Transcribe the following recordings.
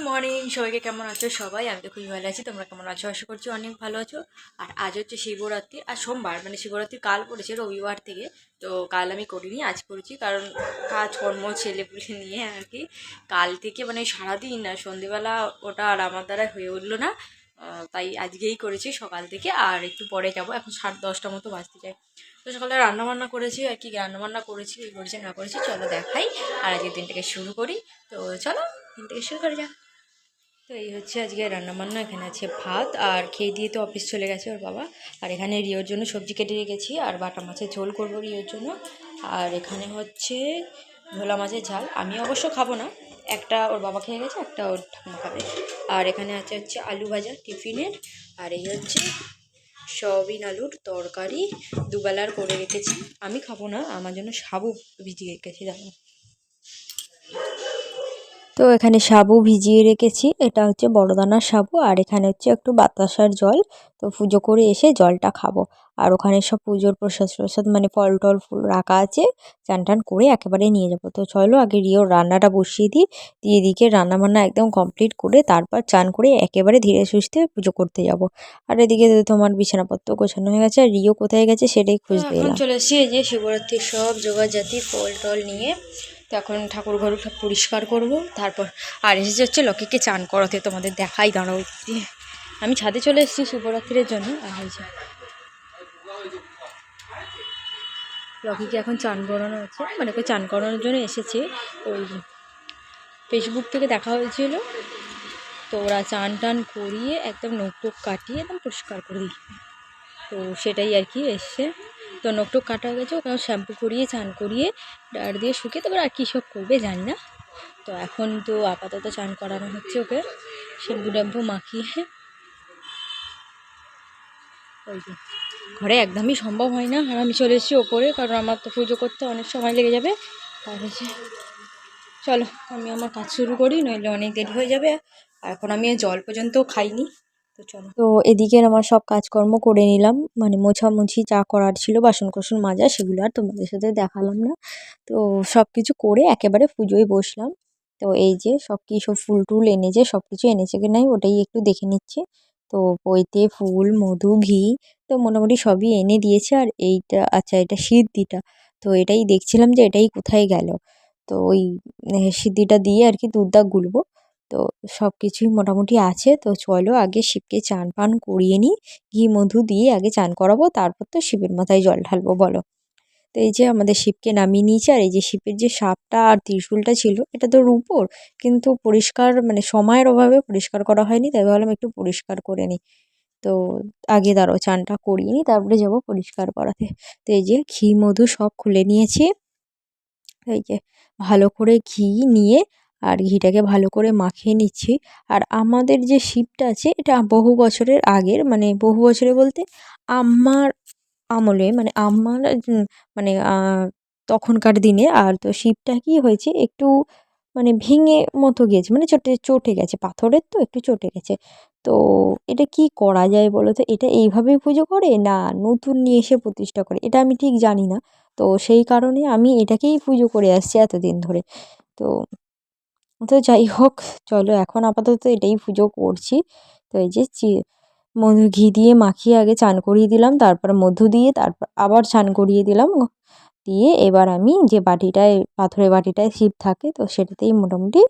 Good morning সবাইকে কেমন আছো? সবাই, আমি তো খুবই ভালো আছি। তোমরা কেমন আছো? আশা করছি অনেক ভালো আছো। আর আজ হচ্ছে শিবরাত্রি, আর সোমবার মানে শিবরাত্রি কাল পড়েছে রবিবার থেকে। তো কাল আমি করিনি, আজ করেছি। কারণ কাজ কর্ম ছেলেপুলে নিয়ে আর কি। কাল থেকে মানে সারাদিন সন্ধেবেলা ওটা আর আমার দ্বারা হয়ে উঠল না। তাই আজকেই করেছি সকাল থেকে। আর একটু পরে যাব। এখন সাড়ে দশটা মতো বাজতে যায়। তো সকালে রান্নাবান্না করেছি, আর কি রান্নাবান্না করেছি, কি করেছি না করেছি, চলো দেখাই। আর আজকের দিনটাকে শুরু করি। তো চলো, দিনটাকে শুরু করে যাক। তো এই হচ্ছে আজকে রান্নাবান্না, এখানে আছে ভাত আর খেয়ে দিয়ে তো অফিস চলে গেছে ওর বাবা। আর এখানে রিওর জন্য সবজি কেটে রেখেছি আর বাটা মাছের ঝোল করব রিওর জন্য। আর এখানে হচ্ছে ভোলা মাছের ঝাল। আমি অবশ্য খাব না, একটা ওর বাবা খেয়ে গেছে, একটা ওর ঠাকুমা খাবে। আর এখানে আছে হচ্ছে আলু ভাজা টিফিনের। আর এই হচ্ছে সয়াবিন আলুর তরকারি। দুবেলার করে রেখেছি। আমি খাব না, আমার জন্য সাবু ভিজিয়ে রেখেছি দাঁড়াও তো এখানে সাবু ভিজিয়ে রেখেছি। এটা হচ্ছে বড় দানার সাবু আর এখানে হচ্ছে একটু বাতাসার জল। তো পুজো করে এসে জলটা খাব। আর ওখানে সব পুজোর প্রসাদ প্রসাদ মানে ফল টল ফুল রাখা আছে চান টান করে একেবারে নিয়ে যাব। তো চলো আগে রিওর রান্নাটা বসিয়ে দিই। দিয়ে এদিকে রান্না বান্না একদম কমপ্লিট করে তারপর চান করে একেবারে ধীরে সুস্থে পুজো করতে যাব। আর এদিকে তোমার বিছানাপত্র গোছানো হয়ে গেছে আর রিও কোথায় গেছে সেটাই খুঁজতে চলে এসেছি এই যে শিবরাত্রির সব যোগাযাতি ফল টল নিয়ে। তো এখন ঠাকুর ঘর সব পরিষ্কার করব। তারপর আর এসেছে হচ্ছে লক্ষ্মীকে চান করাতে তোমাদের দেখাই, দাঁড়াও। আমি ছাদে চলে এসেছি শিবরাত্রির জন্য। আর যে লক্ষ্মীকে এখন চান করানো হচ্ছে। মানে ওকে চান করানোর জন্য এসেছে। ওই ফেসবুক থেকে দেখা হয়েছিল। তো ওরা চান টান করিয়ে একদম নোক টোক কাটিয়ে একদম পরিষ্কার করে দিই তো সেটাই আর কি এসছে। তো নোক টোক কাটা গেছে ওখানে শ্যাম্পু করিয়ে, চান করিয়ে ডার দিয়ে শুকিয়ে, তারপর আর কী সব করবে জানি না। তো এখন তো আপাতত চান করানো হচ্ছে ওকে। শ্যাম্পু ট্যাম্পু মাখিয়ে। ওই যে। ঘরে একদমই সম্ভব হয় না। আর আমি চলে এসেছি ওপরে, কারণ আমার তো পুজো করতে অনেক সময় লেগে যাবে। আর হচ্ছে চলো, আমি আমার কাজ শুরু করি, নইলে অনেক দেরি হয়ে যাবে। এখন আমি জল পর্যন্ত খাইনি। তো চলো। তো আমার সব কাজকর্ম করে নিলাম। মানে মোছামুছি যা করার ছিল বাসন কোসন মাজা, সেগুলো আর তোমাদের সাথে দেখালাম না। তো সব কিছু করে একেবারে পুজোয় বসলাম। তো এই যে সব কি সব ফুল টুল এনেছে সব কিছু এনেছে কি নাই ওটাই একটু দেখে নিচ্ছি। তো বইতে ফুল, মধু, ঘি, তো মোটামুটি সবই এনে দিয়েছে। আর এইটা আচ্ছা এটা সিদ্ধিটা। তো এটাই দেখছিলাম যে এটাই কোথায় গেল। তো ওই, সিদ্ধিটা দিয়ে আর কি দুধটা গুলবো। তো সব কিছুই মোটামুটি আছে। তো চলো আগে শিবকে চান পান করিয়ে নিই। ঘি, মধু দিয়ে আগে চান করাবো, তারপর তো শিবের মাথায় জল ঢালবো, বলো। তো এই যে আমাদের শিবকে নামিয়ে নিয়েছে, আর এই যে শিবের যে সাপটা আর ত্রিশূলটা ছিল, এটা তো রূপোর, কিন্তু পরিষ্কার মানে সময়ের অভাবে পরিষ্কার করা হয়নি, তাই ভাবলাম একটু পরিষ্কার করে নিই। তো আগে দাঁড়াও, চানটা করিয়ে নিই, তারপরে যাব পরিষ্কার করাতে। তো এই যে ঘি, মধু সব খুলে নিয়েছি। এই যে ভালো করে ঘি নিয়ে আর ঘিটাকে ভালো করে মাখিয়ে নিচ্ছি। আর আমাদের যে শিবটা আছে, এটা বহু বছরের আগের মানে বহু বছরে বলতে আমার আমলে মানে আমার মানে তখনকার দিনে, আর তো শিবটা কি হয়েছে, একটু মানে ভেঙে মতো গিয়েছে মানে চটে চটে গেছে, পাথরের তো একটু চটে গেছে। তো এটা কি করা যায় বলো তো? এটা এইভাবেই পুজো করে না নতুন নিয়ে এসে প্রতিষ্ঠা করে? এটা আমি ঠিক জানি না। তো সেই কারণে আমি এটাকেই পুজো করে আসছি এতদিন ধরে। তো তো যাই হোক, চলো এখন আপাতত এটাই পুজো করছি। তো এই যে মধু ঘি দিয়ে মাখিয়ে আগে চান করিয়ে দিলাম, তারপর মধু দিয়ে তারপর আবার চান করিয়ে দিলাম। দিয়ে এবার আমি যে বাটিটায়, পাথরের বাটিটায় শিব থাকে, তো সেটাতেই মোটামুটি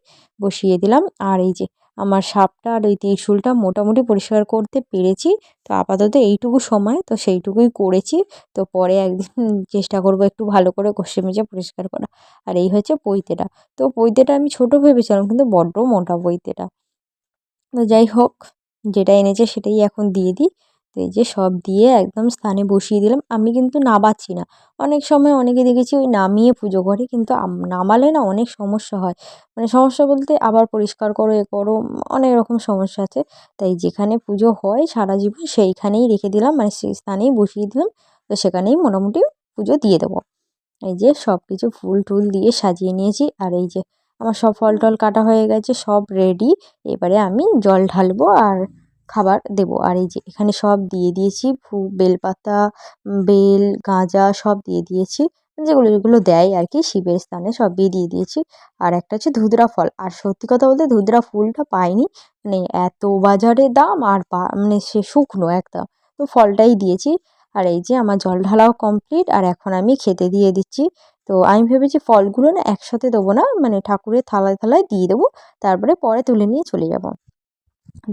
বসিয়ে দিলাম। আর এই যে আমার সাপটা আর ওই ত্রিশূলটা মোটামুটি পরিষ্কার করতে পেরেছি। তো আপাতত এইটুকু সময়, তো সেইটুকুই করেছি। তো পরে একদিন চেষ্টা করব একটু ভালো করে ঘষে মেজে পরিষ্কার করা। আর এই হচ্ছে পৈতেটা। তো পৈতেটা আমি ছোট ভেবেছিলাম, কিন্তু বড্ড মোটা পৈতেটা। তো যাই হোক, যেটা এনেছে সেটাই এখন দিয়ে দিই। তো এই যে সব দিয়ে একদম স্থানে বসিয়ে দিলাম। আমি কিন্তু নামাচ্ছি না। অনেক সময় অনেকে দেখেছি ওই নামিয়ে পুজো করে কিন্তু নামালে না অনেক সমস্যা হয়। মানে সমস্যা বলতে আবার পরিষ্কার করো এ করো, অনেক রকম সমস্যা আছে। তাই যেখানে পুজো হয় সারা জীবন সেইখানেই রেখে দিলাম। মানে সেই স্থানেই বসিয়ে দিলাম। তো সেখানেই মোটামুটি পুজো দিয়ে দেবো। এই যে সব কিছু ফুল টুল দিয়ে সাজিয়ে নিয়েছি। আর এই যে আমার সব ফল টল কাটা হয়ে গেছে, সব রেডি এবারে আমি জল ঢালবো আর খাবার দেবো। আর এই যে এখানে সব দিয়ে দিয়েছি, ফু, বেলপাতা বেল, গাঁজা সব দিয়ে দিয়েছি। যেগুলো যেগুলো দেয় আর কি, শিবের স্থানে সবই দিয়ে দিয়েছি। আর একটা হচ্ছে ধুদরা ফল। আর সত্যি কথা বলতে ধুদরা ফুলটা পাইনি। মানে এত বাজারে দাম আর পা মানে সে শুকনো একদম। তো ফলটাই দিয়েছি। আর এই যে আমার জল ঢালাও কমপ্লিট আর এখন আমি খেতে দিয়ে দিচ্ছি। তো আমি ভেবেছি ফলগুলো না একসাথে দেবো না মানে ঠাকুরের থালায় থালায় দিয়ে দেবো। তারপরে পরে তুলে নিয়ে চলে যাব।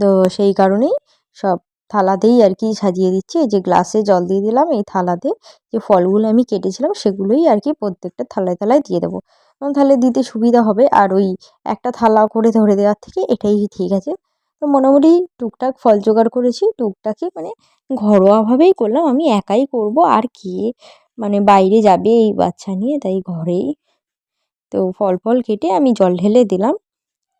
তো সেই কারণেই সব থালাতেই আর কি সাজিয়ে দিচ্ছি। এই যে গ্লাসে জল দিয়ে দিলাম এই থালাতে যে ফলগুলো আমি কেটেছিলাম সেগুলোই আর কি প্রত্যেকটা থালায় থালায় দিয়ে দেবো। তাহলে দিতে সুবিধা হবে। আর ওই একটা থালা করে ধরে দেওয়ার থেকে এটাই ঠিক আছে। তো মোটামুটি টুকটাক ফল জোগাড় করেছি। টুকটাকই মানে ঘরোয়াভাবেই করলাম। আমি একাই করব। আর কে মানে বাইরে যাবে এই বাচ্চা নিয়ে, তাই ঘরেই। তো ফল ফল কেটে আমি জল ঢেলে দিলাম।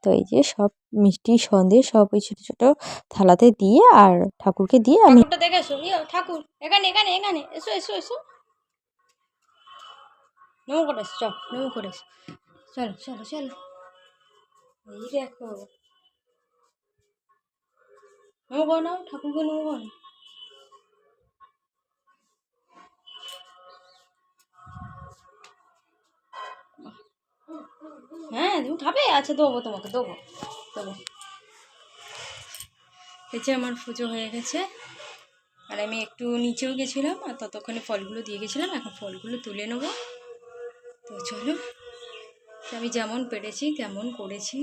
তো এই যে সব মিষ্টি সন্দেশ সব ওই ছোটো ছোটো থালাতে দিয়ে আর ঠাকুরকে দিয়ে আমি ঠাকুরটা দেখে এসো ইয়ে ঠাকুর, এখানে এখানে এখানে। এসো এসো এসো। নমো করে এসো চল, নমো করে চলো চলো চলো। এই দেখো। নমো করো নাও ঠাকুরকে নমো করো। তুমি খাবে? আচ্ছা দেবো তোমাকে, দেবো দেবো। এই আমার পুজো হয়ে গেছে। আর আমি একটু নিচেও গেছিলাম, আর ততক্ষণে ফলগুলো দিয়ে গেছিলাম, এখন ফলগুলো তুলে নেব। তো চলো, আমি যেমন পেরেছি, তেমন করেছি।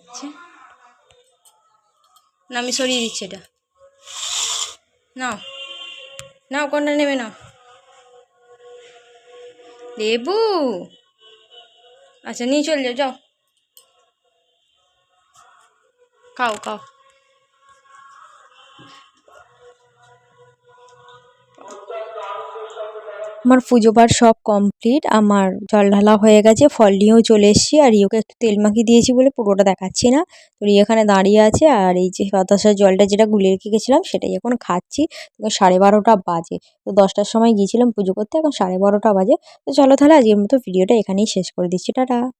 আচ্ছা। না, আমি সরিয়ে দিচ্ছি এটা। নাও নাও কোনটা নেবে না লেবু! আচ্ছা নিয়ে চলে যাও যাও। খাও খাও। আমার পুজো পাঠ সব কমপ্লিট আমার জল ঢালা হয়ে গেছে, ফল নিয়েও চলে এসেছি, আর ইয়োকে একটু তেল মাখিয়ে দিয়েছি বলে পুরোটা দেখাচ্ছি না। তো এখানে দাঁড়িয়ে আছে, আর এই যে বাতাসার জলটা যেটা গুলে রেখে গেছিলাম, সেটাই এখন খাচ্ছি। সাড়ে বারোটা বাজে, তো দশটার সময় গিয়েছিলাম পুজো করতে, এখন সাড়ে বারোটা বাজে। তো চলো তাহলে আজকের মতো ভিডিওটা এখানেই শেষ করে দিচ্ছি, টাটা।